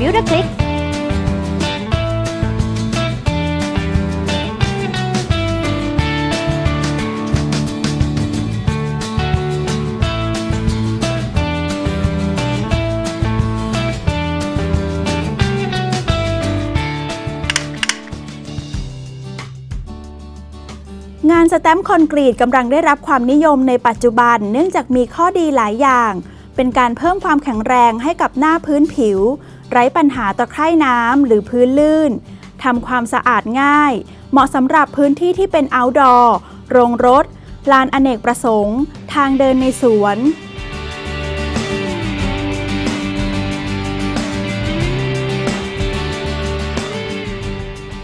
Build a Click งานสแตมป์คอนกรีตกำลังได้รับความนิยมในปัจจุบัน เนื่องจากมีข้อดีหลายอย่าง เป็นการเพิ่มความแข็งแรงให้กับหน้าพื้นผิว ไร้ปัญหาตะไคร่น้ำหรือพื้นลื่นทำความสะอาดง่าย เหมาะสำหรับพื้นที่ที่เป็น outdoor โรงรถ ลานอเนกประสงค์ ทางเดินในสวน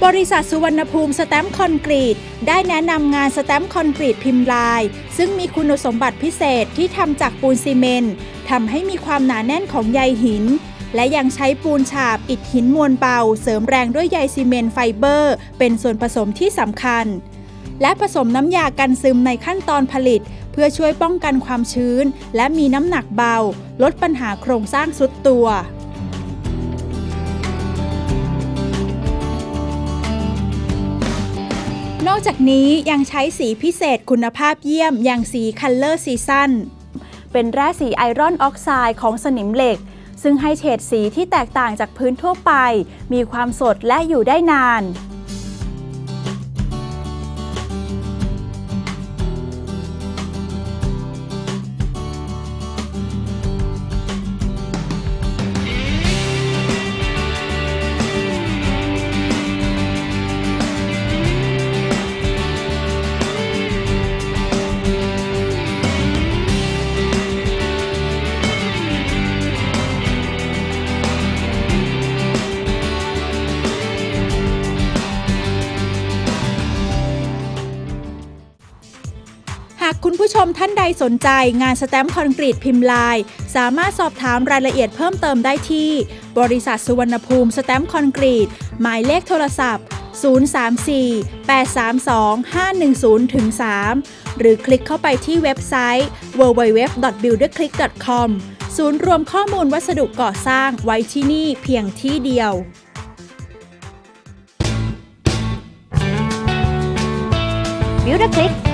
บริษัทสุวรรณภูมิสแตมคอนกรีต ได้แนะนำงานสแตมคอนกรีตพิมพ์ลาย ซึ่งมีคุณสมบัติพิเศษที่ทำจากปูนซีเมนต์ทำให้มีความหนาแน่นของใยหิน และยังใช้ปูนฉาบอิฐหินมวลเบา เสริมแรงด้วยใยซีเมนต์ไฟเบอร์ เป็นส่วนผสมที่สำคัญ และผสมน้ำยากันซึมในขั้นตอนผลิต เพื่อช่วยป้องกันความชื้น และมีน้ำหนักเบา ลดปัญหาโครงสร้างสุดตัว นอกจากนี้ยังใช้สีพิเศษคุณภาพเยี่ยมอย่างสีคัลเลอร์ซีซั่นเป็นแร่สีไอรอนออกไซด์ของสนิมเหล็ก ซึ่งให้เฉดสีที่แตกต่างจากพื้นทั่วไป มีความสดและอยู่ได้นานากคุณผู้ชมท่านใดสนใจงานสแตมป์คอนกรีตพิมพ์ลาย สามารถสอบถามรายละเอียดเพิ่มเติมได้ที่ บริษัทสุวรรณภูมิสแตมป์คอนกรีต หมายเลขโทรศัพท์ 034-832-510-3หรือคลิกเข้าไปที่เว็บไซต์ www.builderclick.com ศูนย์รวมข้อมูลวัสดุก่อสร้างไว้ที่นี่เพียงที่เดียว Build a Click